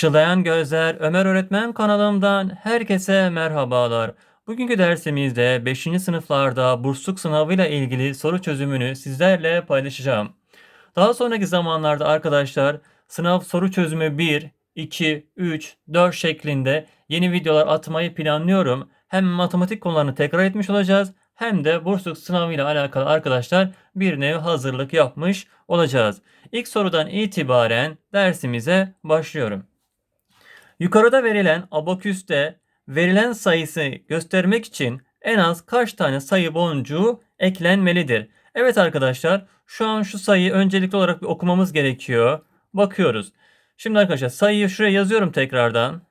Işıldayan Gözler Ömer Öğretmen kanalımdan herkese merhabalar. Bugünkü dersimizde 5. sınıflarda bursluk sınavıyla ilgili soru çözümünü sizlerle paylaşacağım. Daha sonraki zamanlarda arkadaşlar sınav soru çözümü 1, 2, 3, 4 şeklinde yeni videolar atmayı planlıyorum. Hem matematik konularını tekrar etmiş olacağız hem de bursluk sınavıyla alakalı arkadaşlar bir nevi hazırlık yapmış olacağız. İlk sorudan itibaren dersimize başlıyorum. Yukarıda verilen abaküste verilen sayısı göstermek için en az kaç tane sayı boncuğu eklenmelidir? Evet arkadaşlar şu an şu sayıyı öncelikli olarak bir okumamız gerekiyor. Bakıyoruz. Şimdi arkadaşlar sayıyı şuraya yazıyorum tekrardan.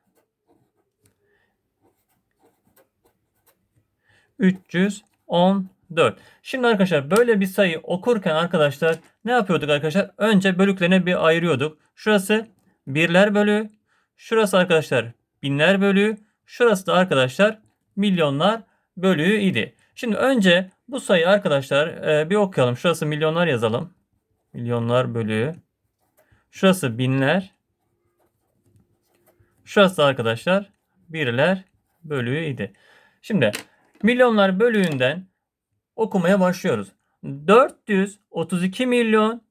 314. Şimdi arkadaşlar böyle bir sayı okurken arkadaşlar ne yapıyorduk arkadaşlar? Önce bölüklerine bir ayırıyorduk. Şurası birler bölü, Şurası arkadaşlar binler bölüğü. Şurası da arkadaşlar milyonlar bölüğü idi. Şimdi önce bu sayı arkadaşlar e, bir okuyalım. Şurası milyonlar yazalım. Milyonlar bölüğü. Şurası binler. Şurası da arkadaşlar birler bölüğü idi. Şimdi milyonlar bölüğünden okumaya başlıyoruz. 432 milyon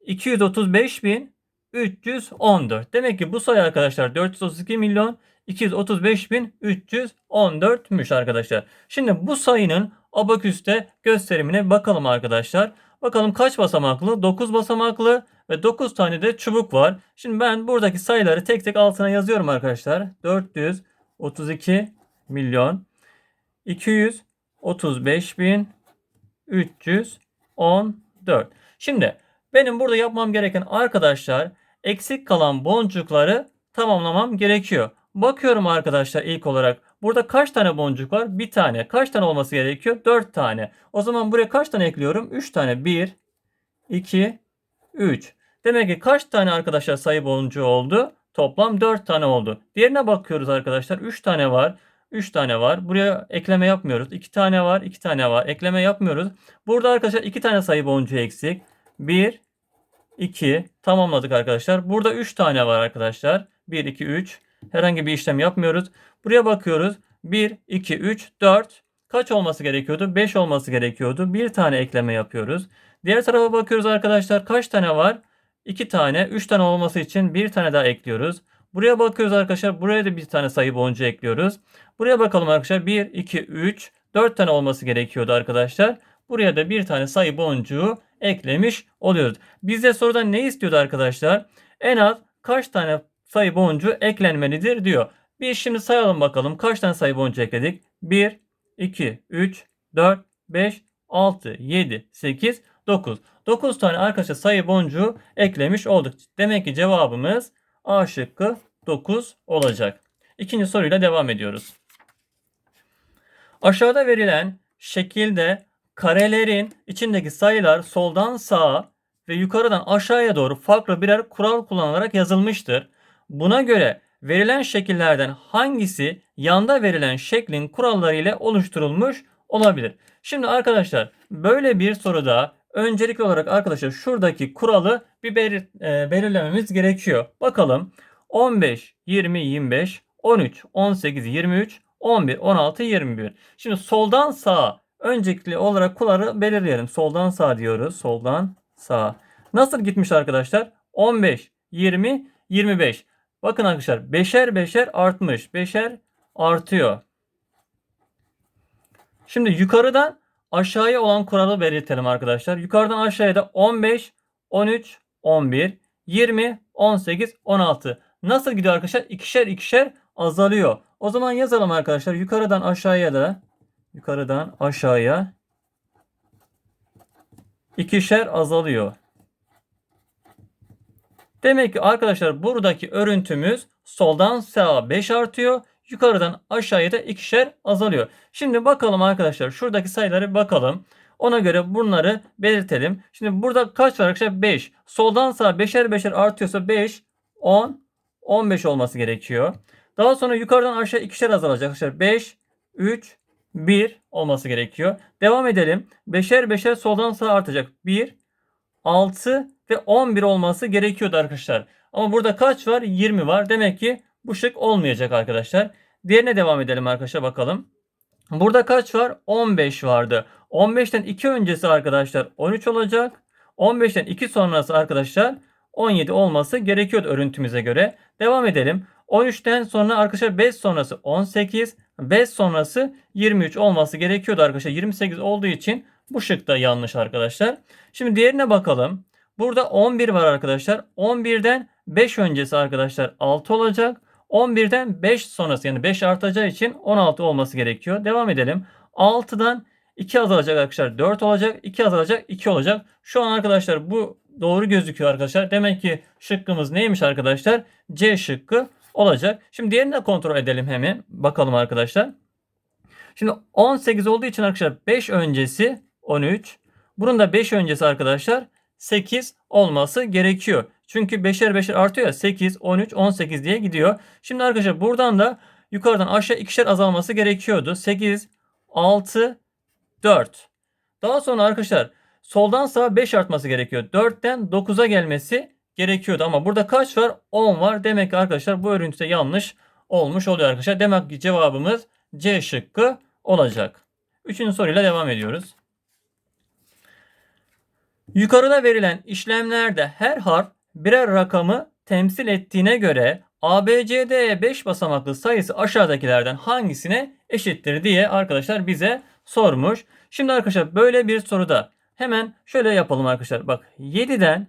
235 bin 314. Demek ki bu sayı arkadaşlar 432 milyon 235 bin 314'müş arkadaşlar. Şimdi bu sayının abaküste gösterimine bakalım arkadaşlar. Bakalım kaç basamaklı? 9 basamaklı ve 9 tane de çubuk var. Şimdi ben buradaki sayıları tek tek altına yazıyorum arkadaşlar. 432 milyon 235 bin 314. Şimdi benim burada yapmam gereken arkadaşlar eksik kalan boncukları tamamlamam gerekiyor. Bakıyorum arkadaşlar ilk olarak. Burada kaç tane boncuk var? Bir tane. Kaç tane olması gerekiyor? Dört tane. O zaman buraya kaç tane ekliyorum? Üç tane. Bir, iki, üç. Demek ki kaç tane arkadaşlar sayı boncuğu oldu? Toplam dört tane oldu. Diğerine bakıyoruz arkadaşlar. Üç tane var. 3 tane var. Buraya ekleme yapmıyoruz. 2 tane var. 2 tane var. Ekleme yapmıyoruz. Burada arkadaşlar 2 tane sayı boncuğu eksik. 1, 2 tamamladık arkadaşlar. Burada 3 tane var arkadaşlar. 1, 2, 3. Herhangi bir işlem yapmıyoruz. Buraya bakıyoruz. 1, 2, 3, 4. Kaç olması gerekiyordu? 5 olması gerekiyordu. Bir tane ekleme yapıyoruz. Diğer tarafa bakıyoruz arkadaşlar. Kaç tane var? 2 tane. 3 tane olması için bir tane daha ekliyoruz. Buraya bakıyoruz arkadaşlar. Buraya da bir tane sayı boncuğu ekliyoruz. Buraya bakalım arkadaşlar. 1, 2, 3, 4 tane olması gerekiyordu arkadaşlar. Buraya da bir tane sayı boncuğu eklemiş oluyoruz. Bizde soruda ne istiyordu arkadaşlar? En az kaç tane sayı boncuğu eklenmelidir diyor. Bir şimdi sayalım bakalım. Kaç tane sayı boncuğu ekledik? 1, 2, 3, 4, 5, 6, 7, 8, 9. 9 tane arkadaşlar sayı boncuğu eklemiş olduk. Demek ki cevabımız A şıkkı 9 olacak. İkinci soruyla devam ediyoruz. Aşağıda verilen şekilde karelerin içindeki sayılar soldan sağa ve yukarıdan aşağıya doğru farklı birer kural kullanılarak yazılmıştır. Buna göre verilen şekillerden hangisi yanda verilen şeklin kuralları ile oluşturulmuş olabilir? Şimdi arkadaşlar böyle bir soruda öncelikli olarak arkadaşlar şuradaki kuralı bir belir, e, belirlememiz gerekiyor. Bakalım 15, 20, 25, 13, 18, 23, 11, 16, 21. Şimdi soldan sağa öncelikli olarak kuralı belirleyelim. Soldan sağa diyoruz. Soldan sağa. Nasıl gitmiş arkadaşlar? 15, 20, 25. Bakın arkadaşlar beşer beşer artmış. Beşer artıyor. Şimdi yukarıdan aşağıya olan kuralı belirtelim arkadaşlar. Yukarıdan aşağıya da 15, 13, 11, 20, 18, 16. Nasıl gidiyor arkadaşlar? İkişer ikişer azalıyor. O zaman yazalım arkadaşlar. Yukarıdan aşağıya da yukarıdan aşağıya ikişer azalıyor. Demek ki arkadaşlar buradaki örüntümüz soldan sağa 5 artıyor. Yukarıdan aşağıya da ikişer azalıyor. Şimdi bakalım arkadaşlar şuradaki sayıları bakalım. Ona göre bunları belirtelim. Şimdi burada kaç var arkadaşlar? 5. Soldan sağa 5'er 5'er artıyorsa 5, 10, 15 olması gerekiyor. Daha sonra yukarıdan aşağı ikişer azalacak arkadaşlar. 5, 3, 1 olması gerekiyor. Devam edelim. 5'er 5'er soldan sağa artacak. 1, 6 ve 11 olması gerekiyordu arkadaşlar. Ama burada kaç var? 20 var. Demek ki bu şık olmayacak arkadaşlar. Diğerine devam edelim arkadaşlar bakalım. Burada kaç var? 15 vardı. 15'ten 2 öncesi arkadaşlar 13 olacak. 15'ten 2 sonrası arkadaşlar 17 olması gerekiyordu örüntümüze göre. Devam edelim. 13'ten sonra arkadaşlar 5 sonrası 18. 5 sonrası 23 olması gerekiyordu arkadaşlar. 28 olduğu için bu şık da yanlış arkadaşlar. Şimdi diğerine bakalım. Burada 11 var arkadaşlar. 11'den 5 öncesi arkadaşlar 6 olacak. 11'den 5 sonrası yani 5 artacağı için 16 olması gerekiyor. Devam edelim. 6'dan 2 azalacak arkadaşlar 4 olacak. 2 azalacak 2 olacak. Şu an arkadaşlar bu doğru gözüküyor arkadaşlar. Demek ki şıkkımız neymiş arkadaşlar? C şıkkı olacak. Şimdi diğerini de kontrol edelim hemen. Bakalım arkadaşlar. Şimdi 18 olduğu için arkadaşlar 5 öncesi 13. Bunun da 5 öncesi arkadaşlar 8 olması gerekiyor. Çünkü 5'er 5'er artıyor ya 8, 13, 18 diye gidiyor. Şimdi arkadaşlar buradan da yukarıdan aşağı ikişer azalması gerekiyordu. 8, 6, 4. Daha sonra arkadaşlar soldan sağa 5 artması gerekiyor. 4'ten 9'a gelmesi gerekiyordu. Ama burada kaç var? 10 var. Demek ki arkadaşlar bu örüntüde yanlış olmuş oluyor arkadaşlar. Demek ki cevabımız C şıkkı olacak. Üçüncü soruyla devam ediyoruz. Yukarıda verilen işlemlerde her harf birer rakamı temsil ettiğine göre ABCD 5 basamaklı sayısı aşağıdakilerden hangisine eşittir diye arkadaşlar bize sormuş. Şimdi arkadaşlar böyle bir soruda hemen şöyle yapalım arkadaşlar. Bak 7'den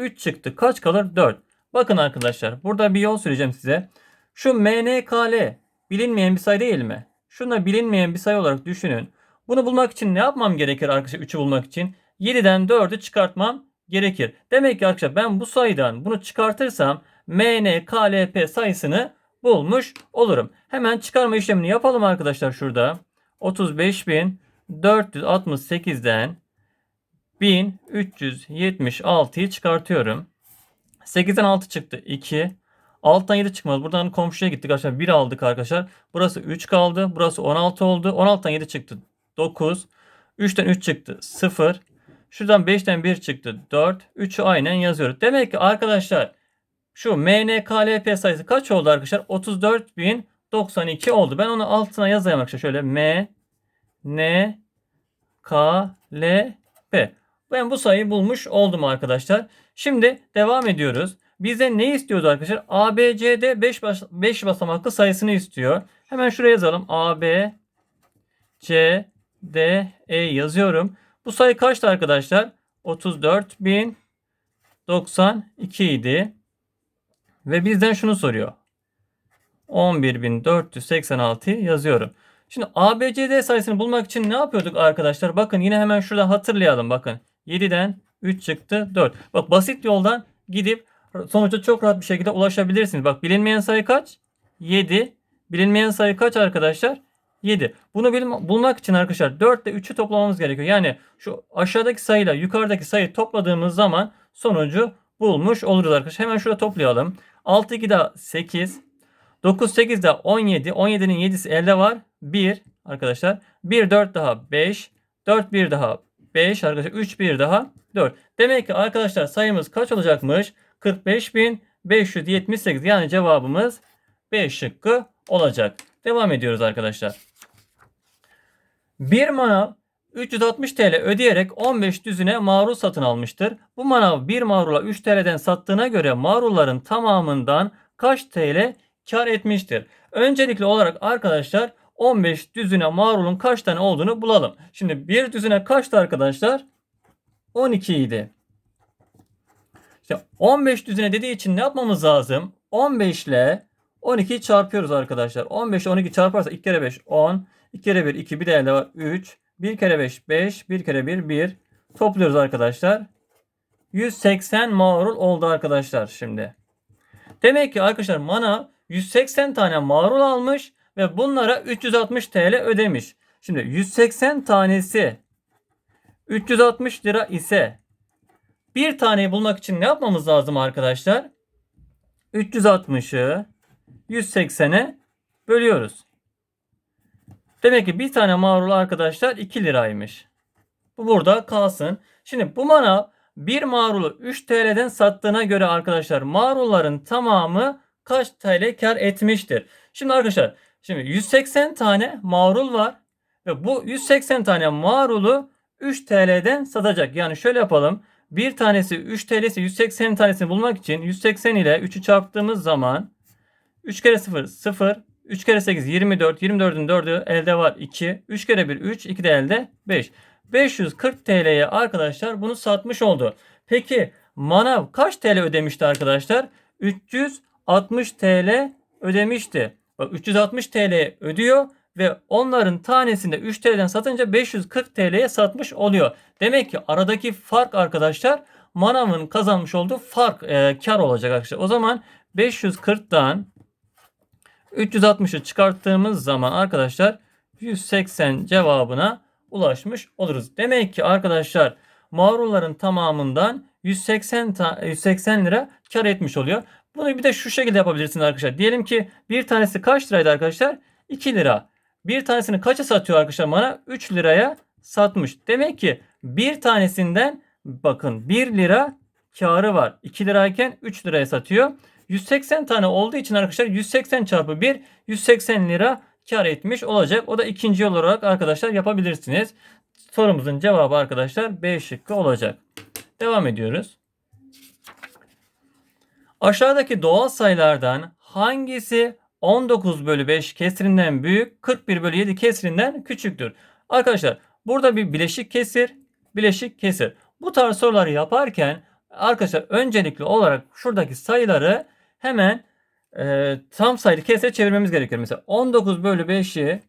3 çıktı. Kaç kalır? 4. Bakın arkadaşlar burada bir yol söyleyeceğim size. Şu MNKL bilinmeyen bir sayı değil mi? Şunu da bilinmeyen bir sayı olarak düşünün. Bunu bulmak için ne yapmam gerekir arkadaşlar 3'ü bulmak için? 7'den 4'ü çıkartmam gerekir. Demek ki arkadaşlar ben bu sayıdan bunu çıkartırsam MNKLP sayısını bulmuş olurum. Hemen çıkarma işlemini yapalım arkadaşlar şurada. 35.468'den 1376'yı çıkartıyorum. 8'den 6 çıktı 2. 6'dan 7 çıkmaz. Buradan komşuya gittik arkadaşlar. 1 aldık arkadaşlar. Burası 3 kaldı. Burası 16 oldu. 16'dan 7 çıktı 9. 3'ten 3 çıktı 0. Şuradan 5'ten 1 çıktı 4. 3'ü aynen yazıyoruz. Demek ki arkadaşlar şu MNKLP sayısı kaç oldu arkadaşlar? 34.092 oldu. Ben onu altına yazayım arkadaşlar. Şöyle M N K L P. Ben bu sayıyı bulmuş oldum arkadaşlar. Şimdi devam ediyoruz. Bizden ne istiyordu arkadaşlar? ABCD 5 bas 5 basamaklı sayısını istiyor. Hemen şuraya yazalım. AB C D E yazıyorum. Bu sayı kaçtı arkadaşlar? 34.092 idi. Ve bizden şunu soruyor. 11.486 yazıyorum. Şimdi ABCD sayısını bulmak için ne yapıyorduk arkadaşlar? Bakın yine hemen şurada hatırlayalım. Bakın 7'den 3 çıktı 4. Bak basit yoldan gidip sonuçta çok rahat bir şekilde ulaşabilirsiniz. Bak bilinmeyen sayı kaç? 7. Bilinmeyen sayı kaç arkadaşlar? 7. Bunu bilme, bulmak için arkadaşlar 4 ile 3'ü toplamamız gerekiyor. Yani şu aşağıdaki sayıyla yukarıdaki sayı topladığımız zaman sonucu bulmuş oluruz arkadaşlar. Hemen şurada toplayalım. 6 2 daha 8. 9 8 daha 17. 17'nin 7'si elde var. 1 arkadaşlar. 1 4 daha 5. 4 1 daha 5 arkadaşlar. 3 1 daha 4. Demek ki arkadaşlar sayımız kaç olacakmış? 45.578 yani cevabımız B şıkkı olacak. Devam ediyoruz arkadaşlar. Bir manav 360 TL ödeyerek 15 düzine marul satın almıştır. Bu manav bir marula 3 TL'den sattığına göre marulların tamamından kaç TL kar etmiştir? Öncelikli olarak arkadaşlar 15 düzine marulun kaç tane olduğunu bulalım. Şimdi bir düzine kaçtı arkadaşlar? 12 idi. İşte 15 düzine dediği için ne yapmamız lazım? 15 ile 12'yi çarpıyoruz arkadaşlar. 15 ile 12 çarparsa 2 kere 5 10. 2 kere 1 2 bir de var 3. 1 kere 5 5. 1 kere 1 1. Topluyoruz arkadaşlar. 180 marul oldu arkadaşlar şimdi. Demek ki arkadaşlar mana 180 tane marul almış ve bunlara 360 TL ödemiş. Şimdi 180 tanesi 360 lira ise bir taneyi bulmak için ne yapmamız lazım arkadaşlar? 360'ı 180'e bölüyoruz. Demek ki bir tane marul arkadaşlar 2 liraymış. Bu burada kalsın. Şimdi bu manav bir marulu 3 TL'den sattığına göre arkadaşlar marulların tamamı kaç TL kar etmiştir? Şimdi arkadaşlar şimdi 180 tane marul var ve bu 180 tane marulu 3 TL'den satacak. Yani şöyle yapalım. Bir tanesi 3 TL ise 180 tanesini bulmak için 180 ile 3'ü çarptığımız zaman 3 kere 0 0 3 kere 8 24 24'ün 4'ü elde var 2 3 kere 1 3 2 de elde 5 540 TL'ye arkadaşlar bunu satmış oldu. Peki manav kaç TL ödemişti arkadaşlar? 360 TL ödemişti. Bak 360 TL ödüyor ve onların tanesinde 3 TL'den satınca 540 TL'ye satmış oluyor. Demek ki aradaki fark arkadaşlar manavın kazanmış olduğu fark e, kar olacak arkadaşlar. O zaman 540'dan 360'ı çıkarttığımız zaman arkadaşlar 180 cevabına ulaşmış oluruz. Demek ki arkadaşlar marulların tamamından 180 ta- 180 lira kar etmiş oluyor. Bunu bir de şu şekilde yapabilirsiniz arkadaşlar. Diyelim ki bir tanesi kaç liraydı arkadaşlar? 2 lira. Bir tanesini kaça satıyor arkadaşlar bana? 3 liraya satmış. Demek ki bir tanesinden bakın 1 lira karı var. 2 lirayken 3 liraya satıyor. 180 tane olduğu için arkadaşlar 180 çarpı 1 180 lira kar etmiş olacak. O da ikinci yol olarak arkadaşlar yapabilirsiniz. Sorumuzun cevabı arkadaşlar B şıkkı olacak. Devam ediyoruz. Aşağıdaki doğal sayılardan hangisi 19 bölü 5 kesirinden büyük 41 bölü 7 kesirinden küçüktür? Arkadaşlar burada bir bileşik kesir, bileşik kesir. Bu tarz soruları yaparken arkadaşlar öncelikli olarak şuradaki sayıları hemen e, tam sayılı kesire çevirmemiz gerekiyor. Mesela 19 bölü 5'i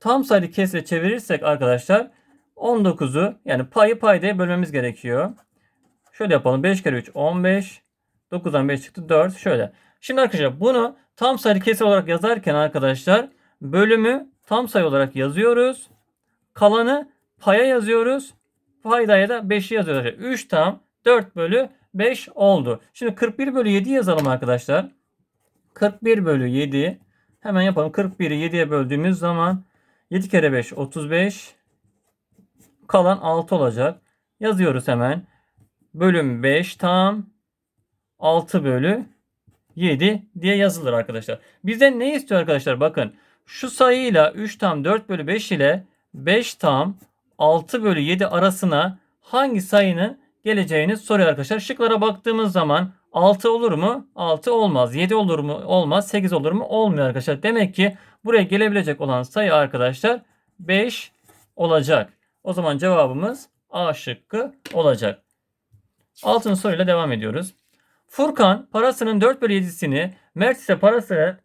tam sayılı kesire çevirirsek arkadaşlar 19'u yani payı paydaya bölmemiz gerekiyor. Şöyle yapalım. 5 kere 3 15. 9'dan 5 çıktı 4. Şöyle. Şimdi arkadaşlar bunu tam sayılı kesir olarak yazarken arkadaşlar bölümü tam sayı olarak yazıyoruz. Kalanı paya yazıyoruz. Paydaya da 5'i yazıyoruz. arkadaşlar. 3 tam 4 bölü 5 oldu. Şimdi 41 bölü 7 yazalım arkadaşlar. 41 bölü 7 hemen yapalım. 41'i 7'ye böldüğümüz zaman 7 kere 5 35 kalan 6 olacak. Yazıyoruz hemen. Bölüm 5 tam 6 bölü 7 diye yazılır arkadaşlar. Bizden ne istiyor arkadaşlar? Bakın şu sayıyla 3 tam 4 bölü 5 ile 5 tam 6 bölü 7 arasına hangi sayının geleceğini soruyor arkadaşlar. Şıklara baktığımız zaman 6 olur mu? 6 olmaz. 7 olur mu? Olmaz. 8 olur mu? Olmuyor arkadaşlar. Demek ki buraya gelebilecek olan sayı arkadaşlar 5 olacak. O zaman cevabımız A şıkkı olacak. Altın soruyla devam ediyoruz. Furkan parasının 4 bölü 7'sini Mert ise parasının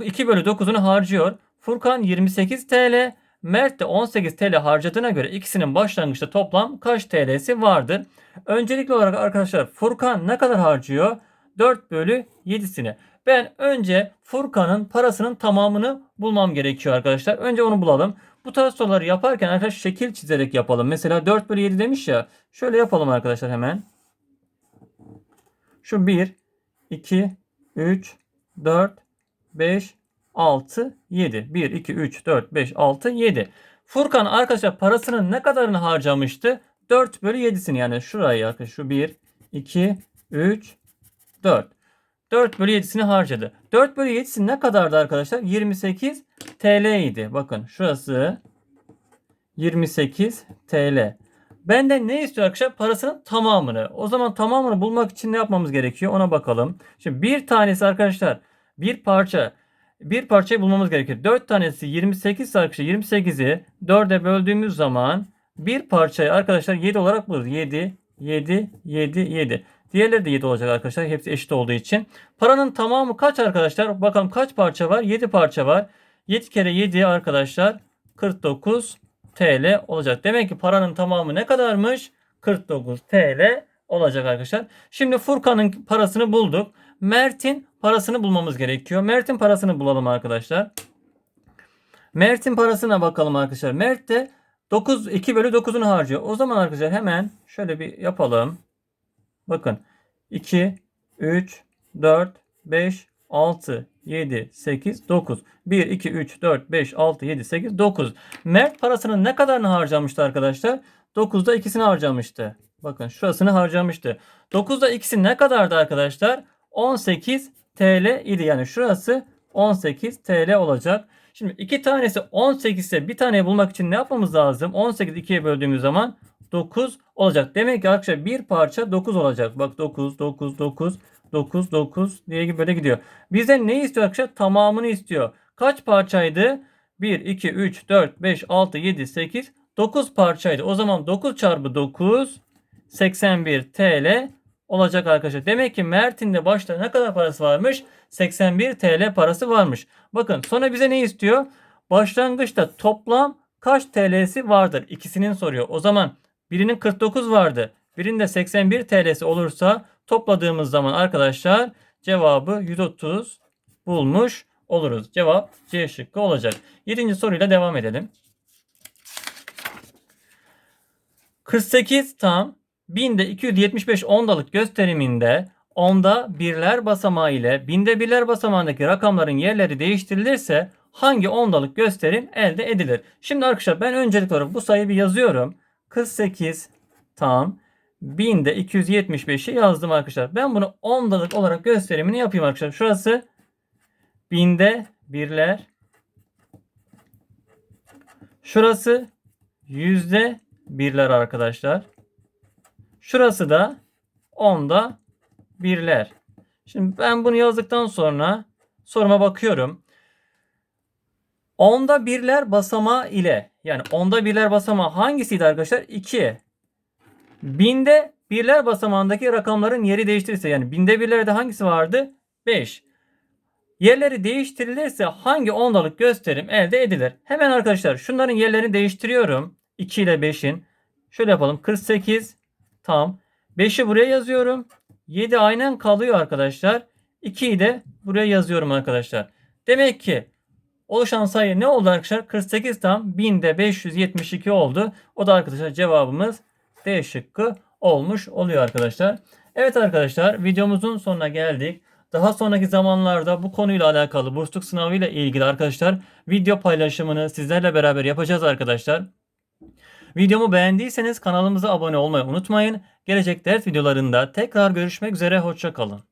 2 bölü 9'unu harcıyor. Furkan 28 TL, Mert de 18 TL harcadığına göre ikisinin başlangıçta toplam kaç TL'si vardır? Öncelikli olarak arkadaşlar Furkan ne kadar harcıyor? 4 bölü 7'sini. Ben önce Furkan'ın parasının tamamını bulmam gerekiyor arkadaşlar. Önce onu bulalım. Bu tarz soruları yaparken arkadaşlar şekil çizerek yapalım. Mesela 4 bölü 7 demiş ya. Şöyle yapalım arkadaşlar hemen. Şu 1, 2, 3, 4, 5, 6, 7. 1, 2, 3, 4, 5, 6, 7. Furkan arkadaşlar parasının ne kadarını harcamıştı? 4 bölü 7'sini yani şurayı arkadaşlar şu 1, 2, 3, 4. 4 bölü 7'sini harcadı. 4 bölü 7'si ne kadardı arkadaşlar? 28 TL idi. Bakın şurası 28 TL. Benden ne istiyor arkadaşlar? Parasının tamamını. O zaman tamamını bulmak için ne yapmamız gerekiyor? Ona bakalım. Şimdi bir tanesi arkadaşlar bir parça bir parçayı bulmamız gerekir. 4 tanesi 28 ise arkadaşlar 28'i 4'e böldüğümüz zaman bir parçayı arkadaşlar 7 olarak buluruz. 7, 7, 7, 7. Diğerleri de 7 olacak arkadaşlar. Hepsi eşit olduğu için. Paranın tamamı kaç arkadaşlar? Bakalım kaç parça var? 7 parça var. 7 kere 7 arkadaşlar 49 TL olacak. Demek ki paranın tamamı ne kadarmış? 49 TL olacak arkadaşlar. Şimdi Furkan'ın parasını bulduk. Mert'in parasını bulmamız gerekiyor. Mert'in parasını bulalım arkadaşlar. Mert'in parasına bakalım arkadaşlar. Mert de 9 2 bölü 9'unu harcıyor. O zaman arkadaşlar hemen şöyle bir yapalım. Bakın 2 3 4 5 6 7 8 9 1 2 3 4 5 6 7 8 9 Mert parasının ne kadarını harcamıştı arkadaşlar? 9'da ikisini harcamıştı. Bakın şurasını harcamıştı. 9'da ikisi ne kadardı arkadaşlar? 18 TL idi. Yani şurası 18 TL olacak. Şimdi iki tanesi 18 ise bir taneyi bulmak için ne yapmamız lazım? 18 ikiye böldüğümüz zaman 9 olacak. Demek ki arkadaşlar bir parça 9 olacak. Bak 9, 9, 9, 9, 9 diye böyle gidiyor. Bizden ne istiyor arkadaşlar? Tamamını istiyor. Kaç parçaydı? 1, 2, 3, 4, 5, 6, 7, 8, 9 parçaydı. O zaman 9 çarpı 9 81 TL olacak arkadaşlar. Demek ki Mert'in de başta ne kadar parası varmış? 81 TL parası varmış. Bakın sonra bize ne istiyor? Başlangıçta toplam kaç TL'si vardır? İkisinin soruyor. O zaman birinin 49 vardı. Birinde 81 TL'si olursa topladığımız zaman arkadaşlar cevabı 130 bulmuş oluruz. Cevap C şıkkı olacak. 7. soruyla devam edelim. 48 tam binde 275 ondalık gösteriminde onda birler basamağı ile binde birler basamağındaki rakamların yerleri değiştirilirse hangi ondalık gösterim elde edilir? Şimdi arkadaşlar ben öncelikli olarak bu sayıyı bir yazıyorum. 48 tam binde 275'i yazdım arkadaşlar. Ben bunu ondalık olarak gösterimini yapayım arkadaşlar. Şurası binde birler. Şurası yüzde birler arkadaşlar. Şurası da onda birler. Şimdi ben bunu yazdıktan sonra soruma bakıyorum. Onda birler basamağı ile yani onda birler basamağı hangisiydi arkadaşlar? 2. Binde birler basamağındaki rakamların yeri değiştirirse yani binde birlerde hangisi vardı? 5. Yerleri değiştirilirse hangi ondalık gösterim elde edilir? Hemen arkadaşlar şunların yerlerini değiştiriyorum. 2 ile 5'in. Şöyle yapalım. 48 tam. 5'i buraya yazıyorum. 7 aynen kalıyor arkadaşlar. 2'yi de buraya yazıyorum arkadaşlar. Demek ki oluşan sayı ne oldu arkadaşlar? 48 tam 1000'de 572 oldu. O da arkadaşlar cevabımız D şıkkı olmuş oluyor arkadaşlar. Evet arkadaşlar videomuzun sonuna geldik. Daha sonraki zamanlarda bu konuyla alakalı bursluluk sınavıyla ilgili arkadaşlar video paylaşımını sizlerle beraber yapacağız arkadaşlar. Videomu beğendiyseniz kanalımıza abone olmayı unutmayın. Gelecek ders videolarında tekrar görüşmek üzere. Hoşçakalın.